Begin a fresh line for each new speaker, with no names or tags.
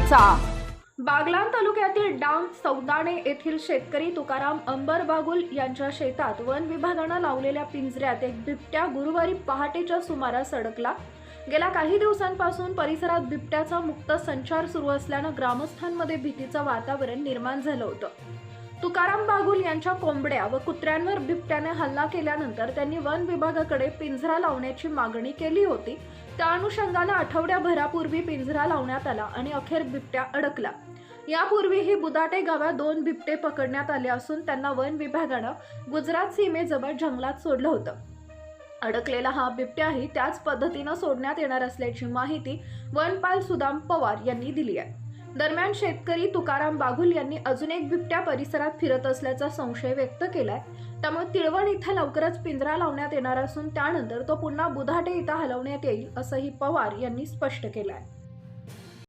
करायचा बागलान तालुक्यातील डांग सौदाणे येथील शेतकरी तुकाराम अंबर बागुल यांच्या शेतात वन विभागानं लावलेल्या पिंजऱ्यात एक बिबट्या गुरुवारी पहाटेच्या सुमारास अडकला गेल्या काही दिवसांपासून परिसरात बिबट्याचा मुक्त संचार सुरू असल्यानं ग्रामस्थांमध्ये भीतीचं वातावरण निर्माण झालं होतं. तुकाराम बागुल यांच्या कोंबड्या व कुत्र्यांवर बिबट्याने हल्ला केल्यानंतर त्यांनी वन विभागाकडे पिंजरा लावण्याची मागणी केली होती. त्या अनुषंगानं आठवड्याभरापूर्वी पिंजरा लावण्यात आला आणि अखेर बिबट्या अडकला. यापूर्वीही बुदाटे गावात दोन बिबटे पकडण्यात आले असून त्यांना वन विभागानं गुजरात सीमेजवळ जंगलात सोडलं होतं. अडकलेला हा बिबट्याही त्याच पद्धतीनं सोडण्यात येणार असल्याची माहिती वनपाल सुदाम पवार यांनी दिली आहे. दरम्यान शेतकरी तुकाराम बागुल यांनी अजून एक बिबट्या परिसरात फिरत असल्याचा संशय व्यक्त केलाय. त्यामुळे तिळवण इथं लवकरच पिंजरा लावण्यात येणार असून त्यानंतर तो पुन्हा बुधाटे इथं हलवण्यात येईल असंही पवार यांनी स्पष्ट केलं आहे